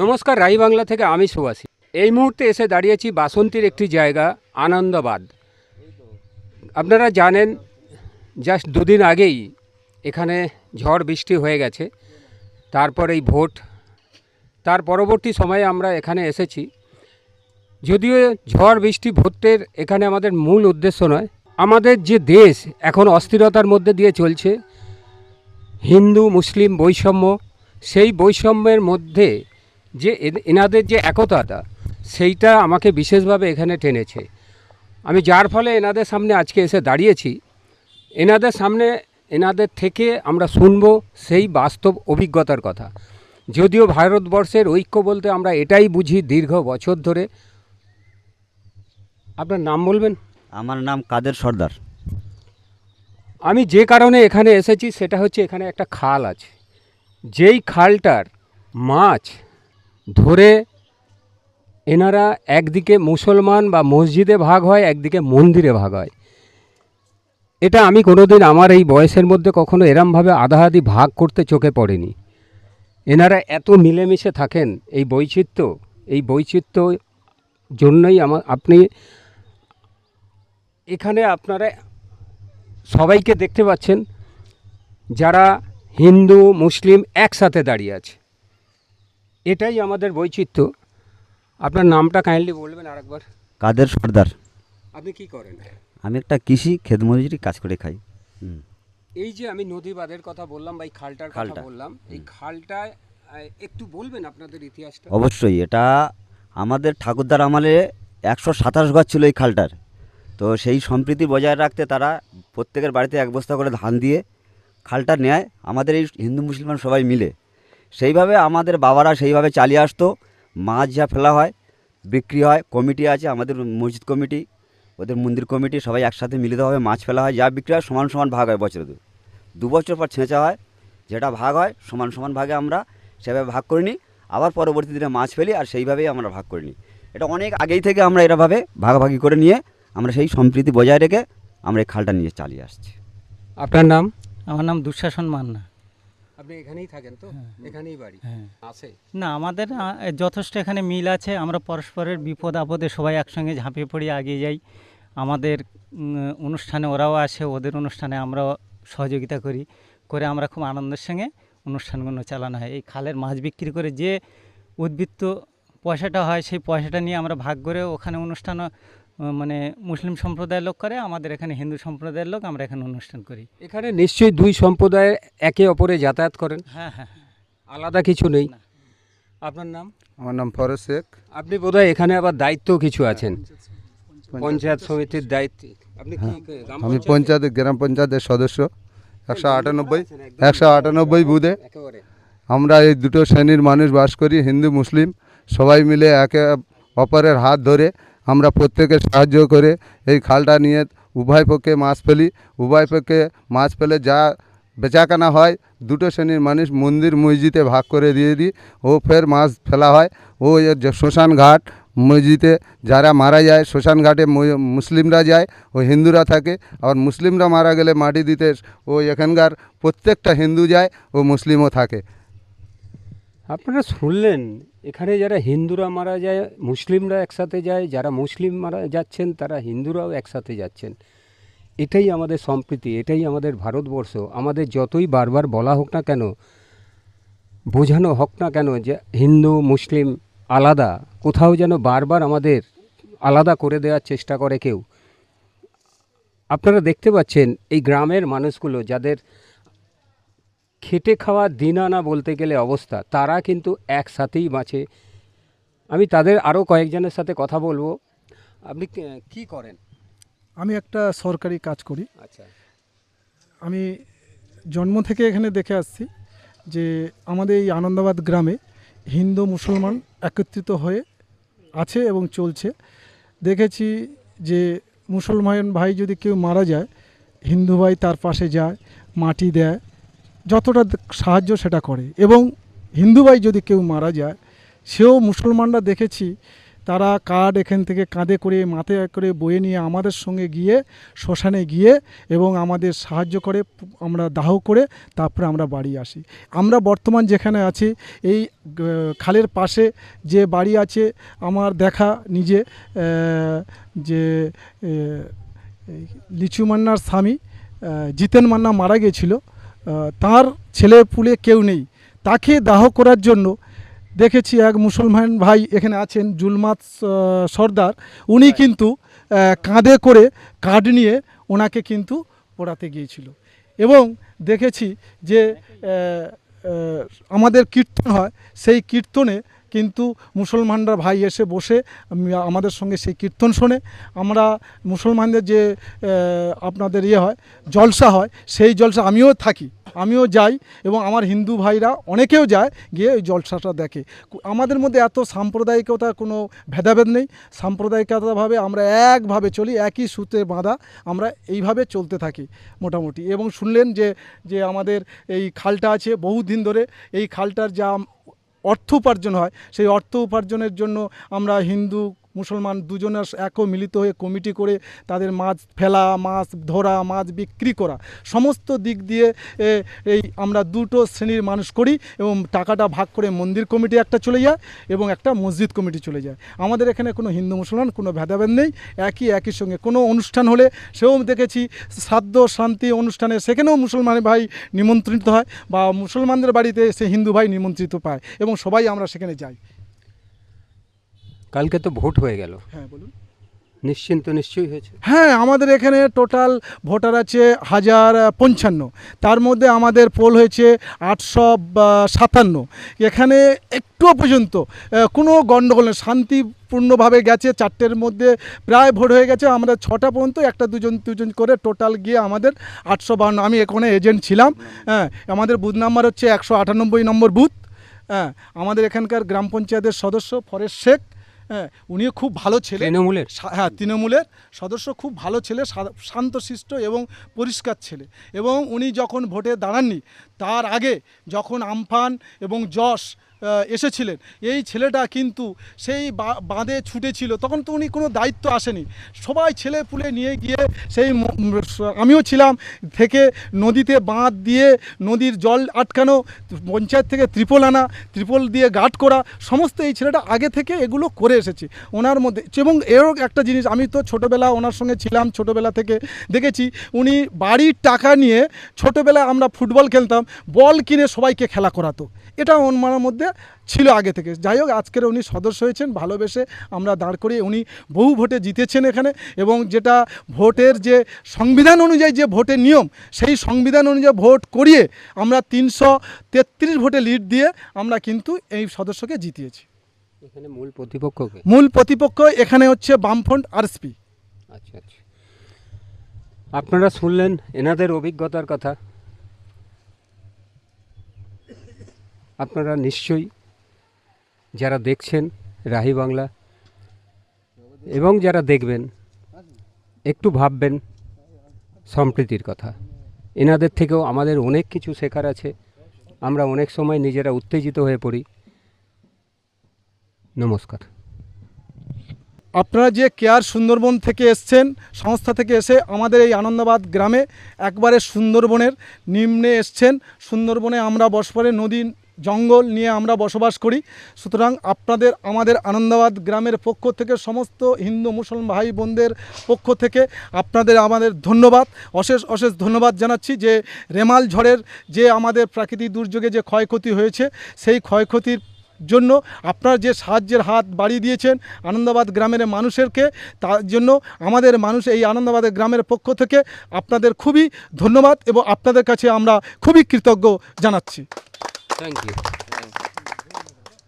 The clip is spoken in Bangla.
নমস্কার, রাই বাংলা থেকে আমি সুভাষী। এই মুহূর্তে এসে দাঁড়িয়েছি বাসন্তীর একটি জায়গা, আনন্দবাদ। আপনারা জানেন, জাস্ট দুদিন আগেই এখানে ঝড় বৃষ্টি হয়ে গেছে, তারপর এই ভোট, তার পরবর্তী সময়ে আমরা এখানে এসেছি। যদিও ঝড় বৃষ্টি ভোটের এখানে আমাদের মূল উদ্দেশ্য নয়, আমাদের যে দেশ এখন অস্থিরতার মধ্যে দিয়ে চলছে, হিন্দু, মুসলিম বৈষম্য, সেই বৈষম্যের মধ্যে যে এনাদের যে একতাটা সেইটা আমাকে বিশেষভাবে এখানে টেনেছে। আমি যার ফলে এনাদের সামনে আজকে এসে দাঁড়িয়েছি এনাদের সামনে এনাদের থেকে আমরা শুনব সেই বাস্তব অভিজ্ঞতার কথা। যদিও ভারতবর্ষের ঐক্য বলতে আমরা এটাই বুঝি দীর্ঘ বছর ধরে। আপনার নাম বলবেন? আমার নাম কাদের সর্দার। আমি যে কারণে এখানে এসেছি সেটা হচ্ছে এখানে একটা খাল আছে। যেই খালটার মাছ ধরে এনারা একদিকে মুসলমান বা মসজিদে ভাগ হয়, একদিকে মন্দিরে ভাগ হয়। এটা আমি কোনোদিন আমার এই বয়সের মধ্যে কখনো এরমভাবে আধাআধি ভাগ করতে চোখে পড়েনি। এনারা এত মিলেমিশে থাকেন এই বৈচিত্র্য এই বৈচিত্র্য জন্যই আমার আপনি এখানে আপনারা সবাইকে দেখতে পাচ্ছেন যারা হিন্দু, মুসলিম একসাথে দাঁড়িয়ে আছে। এটাই আমাদের বৈচিত্র্য। আপনার নামটা কাইন্ডলি বলবেন আরেকবার। কাদের সর্দার? আপনি কি করেন? আমি একটা কৃষি ক্ষেতমজুরি কাজ করে খাই। এই যে আমি নদী বাঁধের কথা বললাম বা এই খালটার কথা খালটা। বললাম এই খালটায় একটু বলবেন আপনাদের ইতিহাসটা? অবশ্যই এটা আমাদের ঠাকুরদার আমলে একশো সাতাশ ঘর ছিল এই খালটার। তো সেই সম্প্রীতি বজায় রাখতে তারা প্রত্যেকের বাড়িতে এক বস্তা করে ধান দিয়ে খালটা নেয়। আমাদের এই হিন্দু মুসলমান সবাই মিলে। সেইভাবে আমাদের বাবারা সেইভাবে চালিয়ে আসতো। মাছ যা ফেলা হয় বিক্রি হয় কমিটি আছে আমাদের মসজিদ কমিটি ওদের মন্দির কমিটি সবাই একসাথে মিলিতভাবে মাছ ফেলা হয় যা বিক্রি হয় সমান সমান ভাগ হয় বছরে দু দু বছর পর ছেঁচা হয় যেটা ভাগ হয় সমান সমান ভাগে আমরা সেভাবে ভাগ করে নিই আবার পরবর্তী দিনে মাছ ফেলি আর সেইভাবেই আমরা ভাগ করে নিই। এটা অনেক আগেই থেকে আমরা এরাভাবে ভাগাভাগি করে নিয়ে আমরা সেই সম্প্রীতি বজায় রেখে আমরা এই খালটা নিয়ে চালিয়ে আসছি। আপনার নাম? আমার নাম দুঃশাসন মান্না। আপনি এখানেই থাকেন তো? এখানেই বাড়ি? হ্যাঁ। আছে? না আমাদের যথেষ্ট এখানে মিল আছে। আমরা পরস্পরের বিপদ আপদে সবাই একসঙ্গে ঝাঁপিয়ে পড়ে এগিয়ে যাই। আমাদের অনুষ্ঠানে ওরাও আসে ওদের অনুষ্ঠানে আমরাও সহযোগিতা করি। করে আমরা খুব আনন্দের সঙ্গে অনুষ্ঠানগুলো চালানো হয়। এই খালের মাছ বিক্রি করে যে উদ্বৃত্ত পয়সাটা হয় সেই পয়সাটা নিয়ে আমরা ভাগ করে ওখানে অনুষ্ঠান মানে মুসলিম সম্প্রদায়ের লোক করে আমাদের এখানে হিন্দু সম্প্রদায়ের লোক আমরা এখানে অনুষ্ঠান করি। এখানে নিশ্চয়ই দুই সম্প্রদায় একে অপরে যাতায়াত করেন? হ্যাঁ হ্যাঁ হ্যাঁ। আলাদা কিছু নেই? আপনার নাম? আমার নাম ফরজ শেখ। আপনি বোধহয় এখানে আবার দায়িত্ব কিছু আছেন? পঞ্চায়েত সমিতির দায়িত্ব। আপনি কি গ্রাম আমি পঞ্চায়েতে- পঞ্চায়েত গ্রাম পঞ্চায়েতের সদস্য। একশো আটানব্বই একশো আটানব্বই বুধে আমরা এই দুটো শ্রেণির মানুষ বাস করি হিন্দু মুসলিম। সবাই মিলে একে অপরের হাত ধরে আমরা প্রত্যেকে সাহায্য করে এই খালটা নিয়ে উভয় পক্ষে মাছ ফেলি। উভয় পক্ষে মাছ ফেলে যা বেচাকেনা হয়, দুটো শ্রেণির মানুষ মন্দির মসজিদে ভাগ করে দিয়ে দিই। ও ফের মাছ ফেলা হয়। ও শ্মশান ঘাট মসজিদে যারা মারা যায়, শ্মশান ঘাটে মুসলিমরা যায়, ও হিন্দুরা থাকে। আবার মুসলিমরা মারা গেলে মাটি দিতে ও এখানকার প্রত্যেকটা হিন্দু যায়, ও মুসলিমও থাকে। আপনারা শুনলেন, এখানে যারা হিন্দুরা মারা যায়, মুসলিমরা একসাথে যায়, যারা মুসলিম মারা যাচ্ছেন, তারা হিন্দুরাও একসাথে যাচ্ছেন। এটাই আমাদের সম্প্রীতি, এটাই আমাদের ভারতবর্ষ। আমাদের যতই বারবার বলা হোক না কেন, বোঝানো হোক না কেন যে হিন্দু, মুসলিম আলাদা, কোথাও যেন বারবার আমাদের আলাদা করে দেওয়ার চেষ্টা করে কেউ। আপনারা দেখতে পাচ্ছেন, এই গ্রামের মানুষগুলো যাদের খেটে খাওয়া দিন আনা বলতে গেলে অবস্থা। তারা কিন্তু একসাথেই বাঁচে। আমি তাদের আরও কয়েকজনের সাথে কথা বলব। আপনি কি করেন? আমি একটা সরকারি কাজ করি। আচ্ছা। আমি জন্ম থেকে এখানে দেখে আসছি যে আমাদের এই আনন্দাবাদ গ্রামে হিন্দু মুসলমান একত্রিত হয়ে আছে এবং চলছে। দেখেছি যে মুসলমান ভাই যদি কেউ মারা যায় হিন্দু ভাই তার পাশে যায় মাটি দেয় যতটা সাহায্য সেটা করে। এবং হিন্দু ভাই যদি কেউ মারা যায় সেও মুসলমানরা দেখেছি তারা কাঠ এখান থেকে কাঁধে করে মাথায় করে বয়ে নিয়ে আমাদের সঙ্গে গিয়ে শ্মশানে গিয়ে এবং আমাদের সাহায্য করে আমরা দাহ করে তারপরে আমরা বাড়ি আসি। আমরা বর্তমান যেখানে আছি এই খালের পাশে যে বাড়ি আছে আমার দেখা নিজে যে লিচু মান্নার স্বামী জিতেন মান্না মারা গিয়েছিল আহ, তার ছেলে পুলে কেউ নেই। তাকে দাহ করার জন্য দেখেছি এক মুসলমান ভাই এখানে আছেন জুলমাত সর্দার। উনি কিন্তু কাঁধে করে কাঠ নিয়ে ওনাকে কিন্তু পোড়াতে গিয়েছিল। এবং দেখেছি যে আমাদের কীর্তন হয় সেই কীর্তনে কিন্তু মুসলমানরা ভাই এসে বসে আমাদের সঙ্গে সেই কীর্তন শোনে। আমরা মুসলমানদের যে আপনাদের ইয়ে হয় জলসা হয় সেই জলসা আমিও থাকি। আমিও যাই এবং আমার হিন্দু ভাইরা অনেকেও যায়, গিয়ে ওই জলসাটা দেখে। আমাদের মধ্যে এত সাম্প্রদায়িকতা কোনো ভেদাভেদ নেই। সাম্প্রদায়িকতাভাবে আমরা একভাবে চলি, একই সুতে বাঁধা আমরা এইভাবে চলতে থাকি মোটামুটি। এবং শুনলেন যে যে আমাদের এই খালটা আছে বহুদিন ধরে, এই খালটার যা অর্থ উপার্জন হয়, সেই অর্থ উপার্জনের জন্য আমরা হিন্দু মুসলমান দুজনের একও মিলিত হয়ে কমিটি করে তাদের মাছ ফেলা, মাছ ধরা, মাছ বিক্রি করা। সমস্ত দিক দিয়ে এই আমরা দুটো শ্রেণির মানুষ করি এবং টাকাটা ভাগ করে মন্দির কমিটি একটা চলে যায় এবং একটা মসজিদ কমিটি চলে যায়। আমাদের এখানে কোনো হিন্দু, মুসলমান কোনো ভেদাভেদ নেই। একই একই সঙ্গে কোনো অনুষ্ঠান হলে সেও দেখেছি শ্রাদ্ধ শান্তি অনুষ্ঠানে সেখানেও মুসলমান ভাই নিমন্ত্রিত হয় বা মুসলমানদের বাড়িতে সে হিন্দু ভাই নিমন্ত্রিত পায় এবং সবাই আমরা সেখানে যাই। কালকে তো ভোট হয়ে গেল। হ্যাঁ বলুন। নিশ্চিন্ত নিশ্চয়ই হয়েছে। হ্যাঁ আমাদের এখানে টোটাল ভোটার আছে হাজার পঞ্চান্ন। তার মধ্যে আমাদের পোল হয়েছে আটশো সাতান্ন। এখানে একটুও পর্যন্ত কোনো গণ্ডগোল নেই। শান্তিপূর্ণভাবে গেছে চারটের মধ্যে প্রায় ভোট হয়ে গেছে। আমরা ছটা পর্যন্ত একটা দুজন দুজন করে টোটাল গিয়ে আমাদের আটশো বান্ন আমি এখানে এজেন্ট ছিলাম। হ্যাঁ আমাদের বুথ নাম্বার হচ্ছে একশো আটানব্বই নম্বর বুথ হ্যাঁ আমাদের এখানকার গ্রাম পঞ্চায়েতের সদস্য ফরেশ শেখ। হ্যাঁ উনিও খুব ভালো ছেলে। তৃণমূলের? হ্যাঁ তৃণমূলের সদস্য খুব ভালো ছেলে শান্তশিষ্ট এবং পরিষ্কার ছেলে। এবং উনি যখন ভোটে দাঁড়াননি তার আগে যখন আমফান এবং যশ এসেছিলেন। এই ছেলেটা কিন্তু সেই বাঁধে ছুটেছিল। তখন তো উনি কোনো দায়িত্ব আসেনি। সবাই ছেলে পুলে নিয়ে গিয়ে সেই আমিও ছিলাম। থেকে নদীতে বাঁধ দিয়ে নদীর জল আটকানো, পঞ্চায়েত থেকে ত্রিপল আনা, ত্রিপল দিয়ে গার্ড করা, সমস্ত এই ছেলেটা আগে থেকে এগুলো করে এসেছে। ওনার মধ্যে, এবং এরও একটা জিনিস, আমি তো ছোটোবেলা ওনার সঙ্গে ছিলাম, ছোটোবেলা থেকে দেখেছি, উনি বাড়ির টাকা নিয়ে ছোটোবেলায় আমরা ফুটবল খেলতাম, বল কিনে সবাইকে খেলা করাতো। এটা ওনার মধ্যে ছিল আগে থেকে। যাই হোক আজকের উনি সদস্য হয়েছেন ভালোবেসে আমরা দাঁড় করিয়ে উনি বহু ভোটে জিতেছেন এখানে এবং যেটা ভোটের যে সংবিধান অনুযায়ী যে ভোটের নিয়ম সেই সংবিধান অনুযায়ী ভোট করিয়ে আমরা তিনশো তেত্রিশ ভোটে লিড দিয়ে আমরা কিন্তু এই সদস্যকে জিতিয়েছি। এখানে মূল প্রতিপক্ষকে মূল প্রতিপক্ষ এখানে হচ্ছে বামফ্রন্ট আরএসপি। আচ্ছা আচ্ছা। আপনারা শুনলেন এনাদের অভিজ্ঞতার কথা। আপনারা নিশ্চয়ই যারা দেখছেন রাহি বাংলা এবং যারা দেখবেন, একটু ভাববেন সম্প্রীতির কথা। এনাদের থেকেও আমাদের অনেক কিছু শেখার আছে। আমরা অনেক সময় নিজেরা উত্তেজিত হয়ে পড়ি। নমস্কার। আপনারা যে কেয়ার সুন্দরবন থেকে এসছেন, সংস্থা থেকে এসে আমাদের এই আনন্দাবাদ গ্রামে একবারে সুন্দরবনের নিম্নে এসছেন। সুন্দরবনে আমরা বসবারে নদী জঙ্গল নিয়ে আমরা বসবাস করি। সুতরাং আপনাদের আমাদের আনন্দাবাদ গ্রামের পক্ষ থেকে, সমস্ত হিন্দু, মুসলমান ভাই বোনদের পক্ষ থেকে আপনাদের আমাদের ধন্যবাদ। অশেষ অশেষ ধন্যবাদ জানাচ্ছি যে রেমাল ঝড়ের যে আমাদের প্রাকৃতিক দুর্যোগে যে ক্ষয়ক্ষতি হয়েছে, সেই ক্ষয়ক্ষতির জন্য আপনার যে সাহায্যের হাত বাড়িয়ে দিয়েছেন আনন্দাবাদ গ্রামের মানুষেরকে, তার জন্য আমাদের মানুষ এই আনন্দাবাদের গ্রামের পক্ষ থেকে আপনাদের খুবই ধন্যবাদ এবং আপনাদের কাছে আমরা খুবই কৃতজ্ঞ জানাচ্ছি। Thank you.